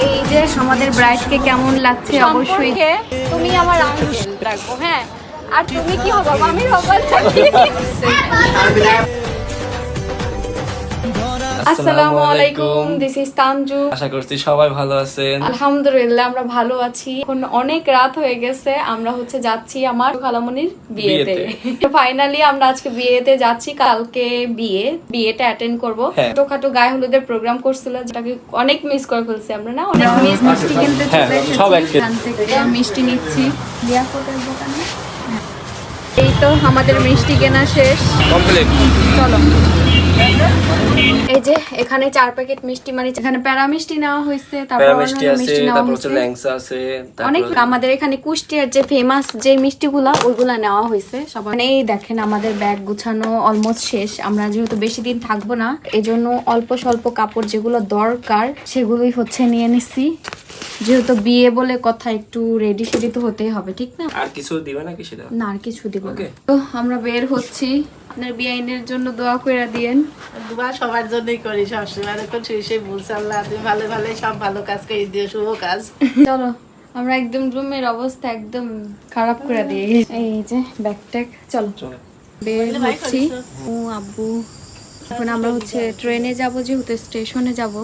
এই যে আমাদের ব্রাইডকে কেমন লাগছে অবশ্যই। তুমি আমার আঙ্কেল রাখব হ্যাঁ। আর তুমি কি হবে? আমি হবার আসসালামু আলাইকুম দিস ইজ তানজু আশা করছি সবাই ভালো আছেন। আলহামদুলিল্লাহ আমরা ভালো আছি। এখন অনেক রাত হয়ে গেছে আমরা হচ্ছে যাচ্ছি আমার খালামনির বিয়েতে। ফাইনালি আমরা আজকে বিয়েতে যাচ্ছি কালকে বিয়ে বিয়েটা অ্যাটেন্ড করব। হ্যাঁ। ছোটখাটো গায়ে হলুদের প্রোগ্রাম করছিল যেটাকে অনেক মিস করে ফেলছি আমরা না? অনেক মিস মিষ্টি কিনতে হ্যাঁ, চলে এসেছি। মিষ্টি নিচ্ছি। লিয়াকতের দোকানে। হ্যাঁ। এই তো আমাদের মিষ্টি কেনা শেষ। কমপ্লিট চলো। এই যে এখানে চার প্যাকেট মিষ্টি মানে এখানে প্যারা মিষ্টি নেওয়া হয়েছে তারপর মিষ্টি আছে তারপর হচ্ছে ল্যাংসা আছে অনেক আমাদের এখানে কুষ্টিয়ার যে ফেমাস যে মিষ্টিগুলা ওইগুলা নেওয়া হয়েছে। সবাই মানে এই দেখেন আমাদের ব্যাগ গুছানো অলমোস্ট শেষ। আমরা যেহেতু বেশি দিন থাকব না এজন্য অল্প স্বল্প কাপড় যেগুলো দরকার সেগুলোই হচ্ছে নিয়ে নিচ্ছি যেহেতু বিয়ে বলে কথা একটু রেডি সেডি তো হতেই হবে ঠিক না? আর কিছু দিবে নাকি সেটা? না আর কিছু দিব. তো আমরা বের হচ্ছি। আপনার বিআইনের জন্য দোয়া করে দিয়েন। দুবার সবার জন্যই করি সবসময় এখন শুয়ে শুয়ে বলছে আল্লাহ তুমি ভালো ভালো সব ভালো কাজ করে দিও শুভ কাজ। চলো আমরা একদম রুমের অবস্থা একদম খারাপ করে দিই। এই যে ব্যাগ ট্যাগ চলো। চলো। বের হচ্ছি। ও আব্বু। এখন আমরা হচ্ছে ট্রেনে যাব যেহেতু স্টেশনে যাব।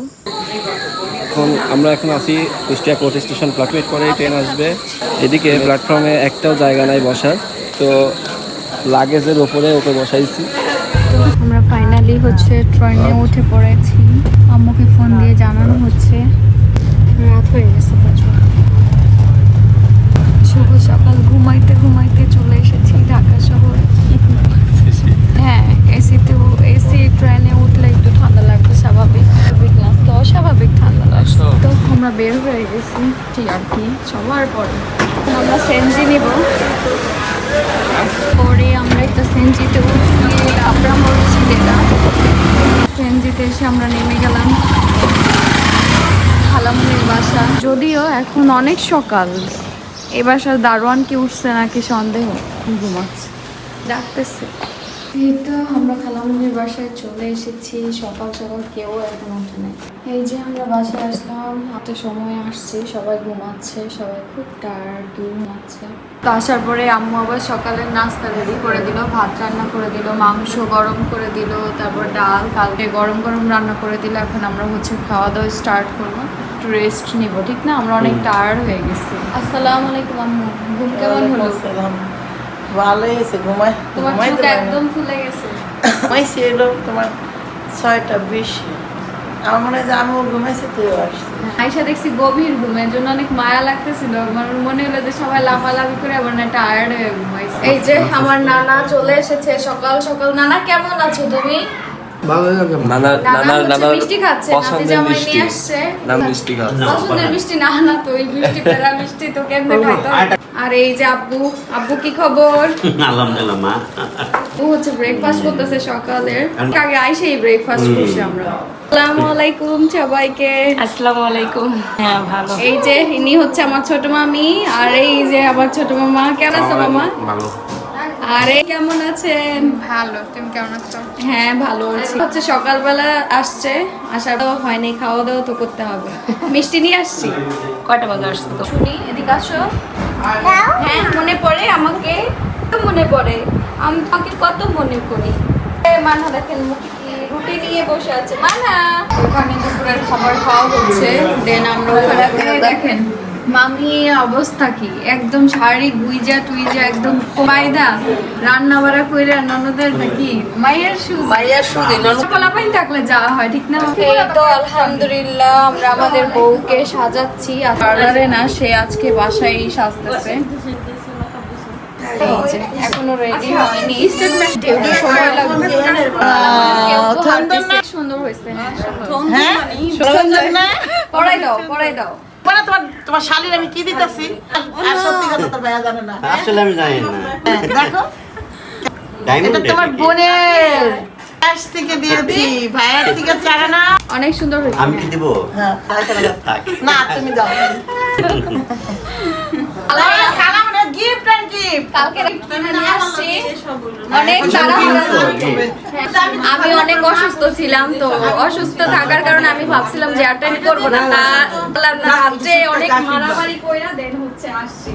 এখন আমরা এখন আছি কুষ্টিয়া কোর্ট স্টেশন প্ল্যাটফর্ম পরে ট্রেন আসবে। এদিকে প্ল্যাটফর্মে একটাও জায়গা নাই বসার তো লাগেজের ওপরে ওকে বসাইছি। আমরা ফাইনালি হচ্ছে ট্রেনে উঠে পড়েছি। আম্মুকে ফোন দিয়ে জানানো হচ্ছে। রাত হয়ে গেছে প্রচুর। শুভ সকাল ঘুমাইতে ঘুমাইতে চলে এসেছি ঢাকা শহর হ্যাঁ এসিতে এসি ট্রেনে উঠলে একটু ঠান্ডা লাগবে স্বাভাবিক স্বাভাবিক না তো অস্বাভাবিক ঠান্ডা লাগছে আসো। তো আমরা বের হয়ে ঠিক আর কি, সবার পরে। আমরা সেনজি নিব। পরে আমরা একটা সেনজিতে উঠছি আমরা হচ্ছি যেটা। সেনজিতে এসে আমরা নেমে গেলাম। খালামুনির বাসা। যদিও এখন অনেক সকাল। এ বাসার দারোয়ান কি উঠছে নাকি সন্দেহ। ঘুমাচ্ছে। ডাকতেছে। এই তো আমরা খালামুনির বাসায় চলে এসেছি। সকাল সকাল কেউ এখন ওঠে নাই। এই যে আমরা বাসায় আসলাম একটা সময় আসছি সবাই ঘুমাচ্ছে সবাই খুব টায়ার্ড ঘুমাচ্ছে তো আসার পরে আম্মু আবার সকালের নাস্তা রেডি করে দিল ভাত রান্না করে দিল মাংস গরম করে দিল তারপর ডাল কালকে গরম গরম রান্না করে দিল এখন আমরা হচ্ছে খাওয়া দাওয়া স্টার্ট করব একটু রেস্ট নিব ঠিক না? আমরা অনেক টায়ার্ড হয়ে গেছি। আসসালামু আলাইকুম আম্মু ঘুম কেমন হলো? সালাম। হয়েছে ঘুমাই তোমার ঘুমাইতে চোখ পারি না। একদম ফুলে গেছে। ঘুমাইছি এলো তোমার ছয়টা বিশ। আমার মনে হয় যে আমিও ঘুমাইছি তুই আসছি আয়সা দেখছি গভীর ঘুমের জন্য অনেক মায়া লাগতেছিল। আমার মনে হলো যে সবাই লাফালাফি করে আবার না টায়ার্ড হয়ে ঘুমাইছে। এই যে আমার নানা চলে এসেছে সকাল সকাল। নানা কেমন আছো তুমি? নানা নানা নানা নানা মিষ্টি খাচ্ছে পছন্দের মিষ্টি নিয়ে মিষ্টি। খাচ্ছে। পছন্দের মিষ্টি না না তো ওই মিষ্টি পেরা মিষ্টি তো কেমনে খাইতো আর এই যে আব্বু আব্বু কি খবর? আলহামদুলিল্লাহ মা। ও হচ্ছে ব্রেকফাস্ট করতেছে সকালের আগে আইসেই ব্রেকফাস্ট করছি আমরা। আসসালামু আলাইকুম সবাইকে। আসসালামু আলাইকুম। হ্যাঁ ভালো। এই যে ইনি হচ্ছে আমার ছোট মামি আর এই যে আমার ছোট মামা কেমন আছো মামা? ভালো। আরে কেমন আছেন? ভালো তুমি কেমন আছো? হ্যাঁ ভালো আছি। হচ্ছে সকালবেলা আসছে আসার দাওয়া হয়নি খাওয়া দাওয়া তো করতে হবে। মিষ্টি নিয়ে আসছি। কয়টা বাজে আসছো তো? শুনি এদিকে আসো। হ্যাঁ? মনে পড়ে আমাকে? কত মনে পড়ে। আমি তোমাকে কত মনে করি। এ, মানহা দেখেন মুখে রুটি নিয়ে বসে আছে। মানহা ওখানে দুপুরের খাবার খাওয়া হচ্ছে। দেন আমরা ওখানে দেখেন। মামি অবস্থা কি? একদম শাড়ি গুইজা টুইজা একদম কমাইদা রান্না বাড়া কইরা ননদের নাকি? মায়ের সুজ মাইয়ার সুদি কলা পাইন থাকলে যাওয়া হয় ঠিক না? এই তো আলহামদুলিল্লাহ আমরা আমাদের বউকে সাজাচ্ছি। আর পার্লারে না সে আজকে বাসায় সাজতেছে। এখনও রেডি হয়নি। একটু সময় লাগবে। সুন্দর হয়েছে। হ্যাঁ, পড়াই দাও পড়াই দাও। মানে তোমার তোমার শালির আমি কি দিতেছি? আর সত্যি কথা তোর ভাইয়া জানে না। আসলে আমি জানি না। হ্যাঁ, দেখো। এটা তোমার বোনের। ক্যাশ থেকে দিয়েছি ভাইয়ের থেকে চারে না। অনেক সুন্দর হয়েছে। আমি কি দিব? হ্যাঁ, না তুমি দাও। গিফট কালকে কিনে অনেক তাড়াহুড়া আমি অনেক অসুস্থ ছিলাম তো অসুস্থ থাকার কারণে আমি ভাবছিলাম যে অ্যাটেন্ড করব না বললাম অনেক মারামারি কইরা দেন হচ্ছে আসছি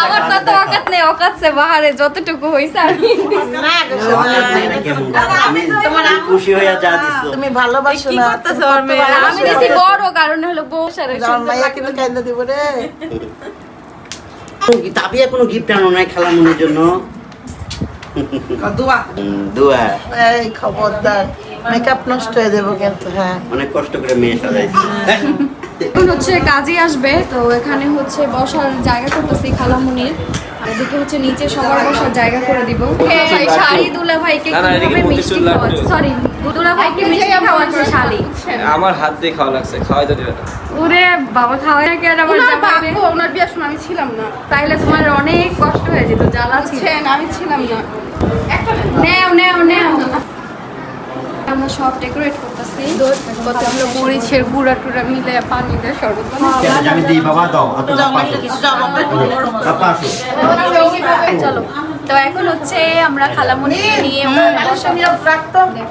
আমার তো তো অকাত নেই বাহারে যতটুকু হইছে আমি আমি খুশি হয়ে যা দিছো তুমি ভালোবাসো না আমি দিছি বড় কারণে হলো বউ সারে কিন্তু দিব রে তাবিয়া কোনো গিফট আনো নাই খালামুনির জন্য? দোয়া? দোয়া। এই খবরদার মেকআপ নষ্ট হয়ে কিন্তু হ্যাঁ। অনেক কষ্ট করে মেয়ে সাজাইছে। এখন হচ্ছে কাজে আসবে তো এখানে হচ্ছে বসার জায়গা করতেছি খালামুনির আর এদিকে হচ্ছে নিচে সবার বসার জায়গা করে দিব। শাড়ি দুলা ভাইকে কীভাবে মিষ্টি। খাওয়াচ্ছে সরি দুলা ভাইকে মিষ্টি খাওয়াচ্ছে শাড়ি আমার হাত দিয়ে খাওয়া লাগছে খাওয়াই তো দিবে না ওরে বাবা খাওয়াই না কেন আবার জামাইবে ওনার বিয়ার সময় আমি ছিলাম না তাইলে তোমার অনেক কষ্ট হয়ে যেত জ্বালা ছিল ছেন, আমি ছিলাম না নেও নেও নেও আমরা সব ডেকোরেট করতেছি কত আমরা মরিচের গুঁড়া টুড়া মিলে পানি দিয়ে শরবত বানাই। আমি দিই বাবা দাও অত পাপা আসো চলো তো এখন হচ্ছে আমরা খালামুনি নিয়ে ওখানে বসাবো ভালো লাগে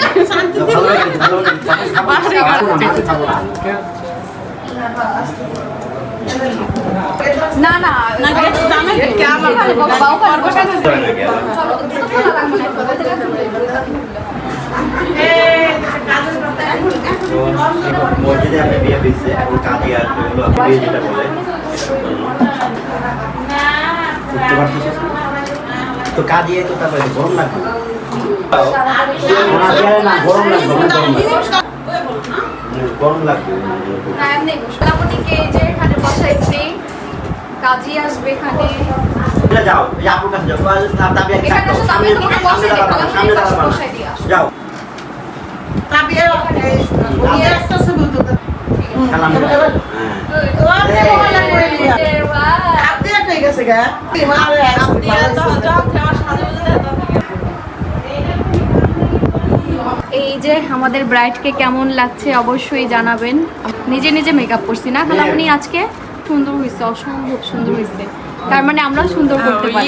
ভালো লাগে আসো না না। মসজিদে আমি বিয়ে দিচ্ছে এখন কাজে আসবে হলো বিয়ে যেটা বলে বুঝতে পারছিস তো কাজে তো তারপরে গরম লাগবে না। গরম লাগবে গরম লাগবে। হুম, গরম লাগবে। না, এমনি বসো। খালামুনিকে এই যে এখানে বসাইছি। কাজী আসবে এখানে। যাও আপুর কাছে যাও। সামনে সামনে দাঁড়াবা সামনে দাঁড়াবা তাবিয়া সালাম হ্যাঁ। আপনি হয়ে আপনি এই যে আমাদের ব্রাইডকে কেমন লাগছে অবশ্যই জানাবেন। নিজে নিজে মেকআপ করছি না খালামুনি আজকে সুন্দর হয়েছে অসম্ভব সুন্দর হয়েছে তার মানে আমরা সুন্দর করতে পারি।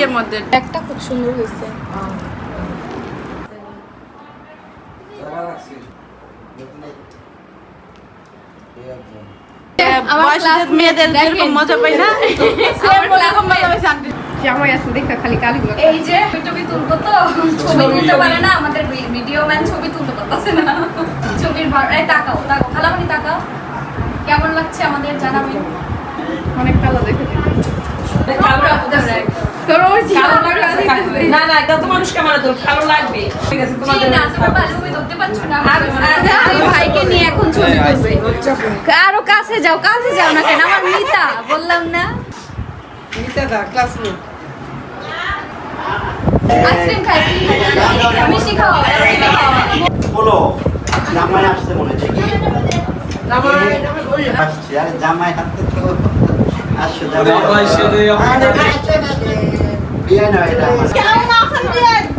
একটা খুব সুন্দর হয়েছে আমার মেয়েদের যেরকম মজা পাই না? জামাই আছে দেখা খালি কালিগুলো এই যে ছবি তুলবো তো? ছবি তুলতে পারে না আমাদের ভিডিও ম্যান ছবি তুলতে পারতেছে না। ছবির এই তাকাও তাকাও খালামুনি তাকাও। কেমন লাগছে আমাদের জানাবেন? অনেক ভালো দেখে লাগা না না এটা তো মানুষকে আমার তো ভালো লাগবে। ঠিক আছে তোমাদের না তোমার ভালো ছবি তুলতে পারছ না। আমি ভাইকে নিয়ে এখন ছবি আরও কাছে যাও কাছে যাও না কেন? আমার মিতা বললাম না। ক্লাসমেট আইসক্রিম খাই মিষ্টি খাওয়া আইসক্রিম খাওয়া বলো জামাই আসছে মনে হচ্ছে কি আসছে আরে জামাই হাতে তো আসছে জামাই। বিয়ে না এটা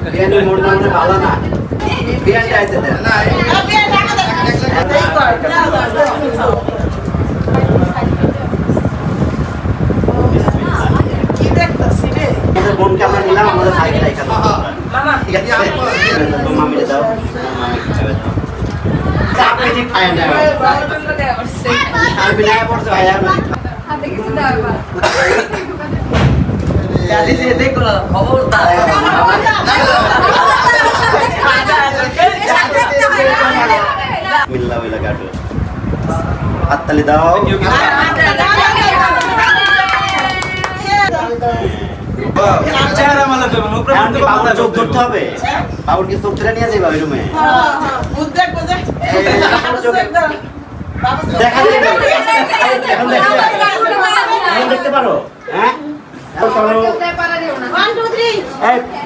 বিয়ে না না মনে ভালো না। বিয়ে চাইতে দেন। কি দেখতাছি রে আমাদের বোনকে আমরা নিলাম আমাদের ভাইকে রাইখা ঠিক আছে? তো মামিরে দাও মামি খাবে দাও। চাপে দি খায় না আর বিনা পড়ছে ভাই আর হাতে কিছু দাও হাততালি দাও চোখ ধরতে হবে বাবুর কি চোখ ধরে নিয়ে যাবে রুমে দেখা দেখতে পারো হ্যাঁ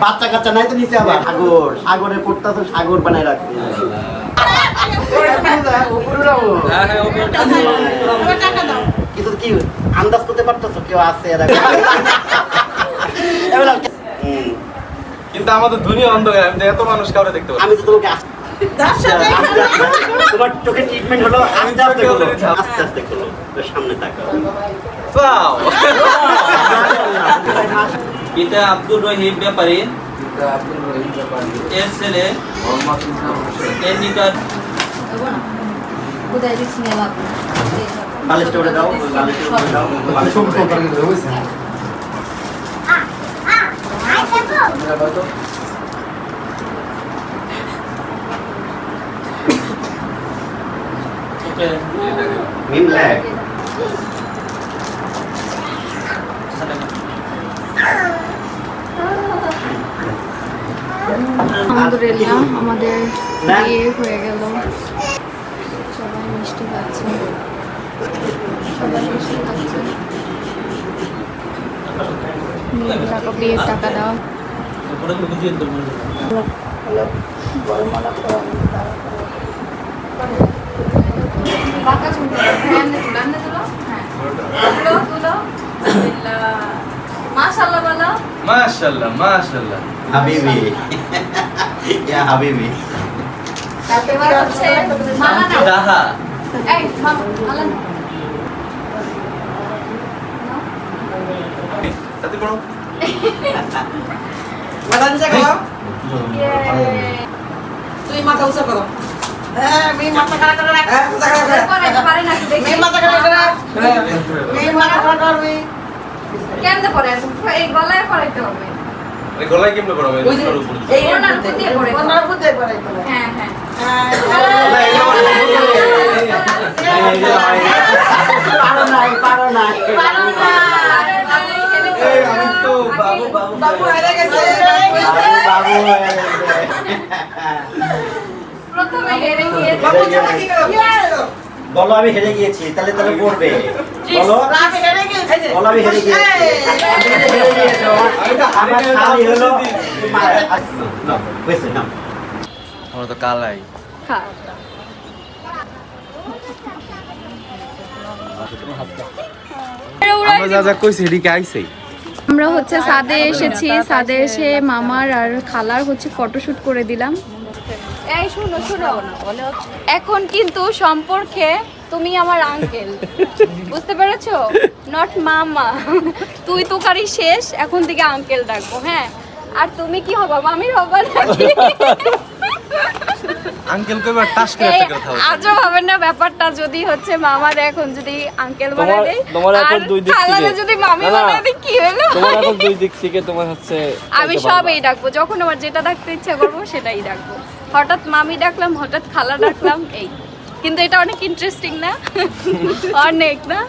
বাচ্চা কাচ্চা নাই তো নিচে আবার। সাগর। সাগরে পড়তেছো সাগর বানায় রাখতে কিন্তু কি আন্দাজ করতে পারতেছো? কেউ আছে কিন্তু আমাদের দুনিয়া অন্ধকার আমি এত মানুষ কাউরে দেখতে পাচ্ছি আমি তো তোমাকে তোমার চোখে ট্রিটমেন্ট হলো আস্তে আস্তে করো আস্তে আস্তে করো সামনে তাকাও! পিতা আব্দুর রহিম ব্যাপারী এর ছেলে এর নিকট বালিশটা উঠে আলহামদুলিল্লাহ, আমাদের বিয়ে হয়ে গেল। সবাই মিষ্টি খাচ্ছে। সবাই মিষ্টি খাচ্ছে। বিয়ের টাকা দাও। মাশাআল্লাহ বলো মাশাআল্লাহ মাশাআল্লাহ। হাবিবি। ইয়া হাবিবি। তারপর হচ্ছে মালা নাও দাহা। এই মামা মালা নাও সাথে পড়ো ইয়ে। তুই মাথা উঁচা করো। হ্যাঁ আমি মাথা খাড়া করে রাখ। হ্যাঁ মাথা খাড়া করে করে পারে না দেখি মেয়ে মাথা খাড়া করে রাখ। মেয়ে মাথা খাড়া করবি। কেমনে পরে এই গলায় পরাইতে হবে গলায় কেমনে পড়াবে ওই যে এই ওনার উপর দিয়ে পরে ওনার উপর দিয়ে পরে হ্যাঁ হ্যাঁ পারো নাই পারো নাই আমি তো বাবু বাবু বাবু হেরে গেছে বাবু বাবু প্রথমে হেরে গিয়ে বাবু জানা কি করো বলো আমি হেরে গিয়েছি তাহলে তাহলে পড়বে বলো হেরে আমার খালি হলো না হয়েছে না আমরা তো কালাই আমরা যা যা কইছি এদিকে আইছে আমরা হচ্ছে সাদে এসেছি সাদে এসে মামার আর খালার হচ্ছে ফটোশুট করে দিলাম এই শুনো শুনো এখন কিন্তু সম্পর্কে তুমি আমার আঙ্কেল বুঝতে পেরেছ? নট মামা। তুই তোকারি শেষ এখন থেকে আঙ্কেল ডাকবো হ্যাঁ? আর তুমি কি হবা মামির হবা নাকি? আঙ্কেল কইবার টাস করে একটা কথা আজও হবে না ব্যাপারটা যদি হচ্ছে মামার এখন যদি আঙ্কেল বানায় দেয় তোমার এখন আর দুই দিক থেকে। যদি মামি। বানায় দেয় কি হলো? তোমার এখন দুই দিক থেকে তোমার হচ্ছে আমি সবই ডাকবো যখন আমার যেটা ডাকতে ইচ্ছা করব সেটাই ডাকবো। হঠাৎ মামি ডাকলাম হঠাৎ খালা ডাকলাম এই। কিন্তু এটা অনেক ইন্টারেস্টিং না? অনেক না?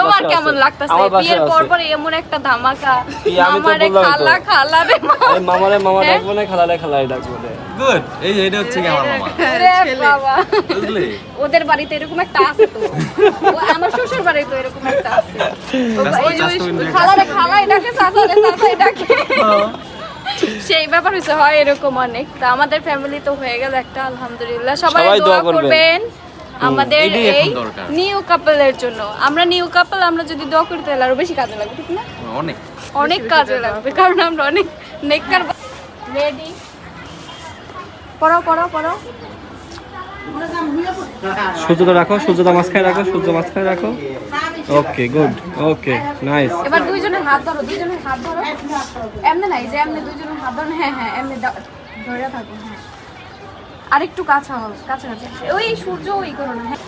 তোমার কেমন। লাগতেছে? বিয়ের পর পর এমন একটা ধামাকা? কি, আমি তো মামারে খালা খালা রে এই মামারে মামা হ্যাঁ? ডাকবো না খালারে খালাই ডাকবো না। গুড এই যে এটা হচ্ছে কি আমার মামা। রে বাবা। বুঝলি? ওদের বাড়িতে এরকম একটা আছে তো। আমার শ্বশুর বাড়িতে এরকম একটা আছে। যে ওই খালারে খালাই ডাকে চাচারে চাচাই ডাকে। সেই ব্যাপার হয়েছে হয় এরকম অনেক। তা আমাদের ফ্যামিলি তো হয়ে গেল একটা আলহামদুলিল্লাহ। সবাই দোয়া। করবেন। আমাদের এই নিউ কাপলের জন্য। আমরা নিউ কাপল আমরা যদি দোয়া করি তাহলে আরও বেশি কাজে লাগবে ঠিক না? অনেক। অনেক কাজে লাগবে কারণ আমরা অনেক নেককার রেডি পড়াও পড়াও পড়াও। সূর্যটা রাখো সূর্যটা মাঝখানে রাখো সূর্য মাঝখানে রাখো। ওকে গুড ওকে নাইস এবার দুইজনের হাত ধরো দুইজনের হাত ধরো। এমনি নাই যে এমনি দুইজনের হাত ধরো। হ্যাঁ হ্যাঁ এমনি ধরে থাকো হ্যাঁ। আর একটু কাছে হও কাছে কাছে ওই সূর্য ওই করো না হ্যাঁ।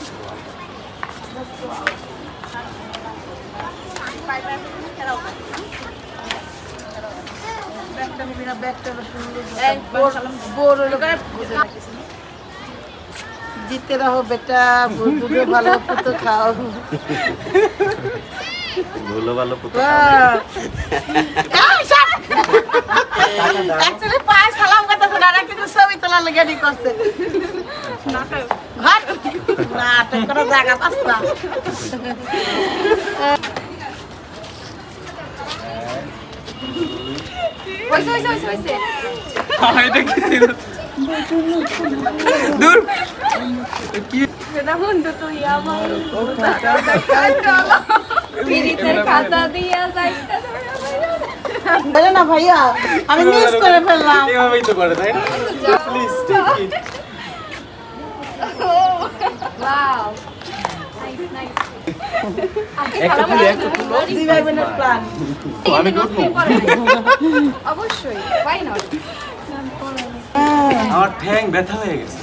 এই, বড় লোকের ভালো পুতো খাও। ভুলো ভালো পুত্র অ্যাকচুয়ালি পায়ে সালাম করতেছে না কিন্তু ছবি তোলার লেগে নি করছে। হাট নাটক করার জায়গা পাস না। হইছে হইছে হইছে হইছে এটা কি ছিল? দূর সেটা বন্ধু তুই আমার যাইতা বলে না ভাইয়া আমি মিস করে ফেললাম। এভাবেই তো করে তাই please take it Wow. Nice, আমার ঠ্যাং ব্যথা হয়ে গেছে।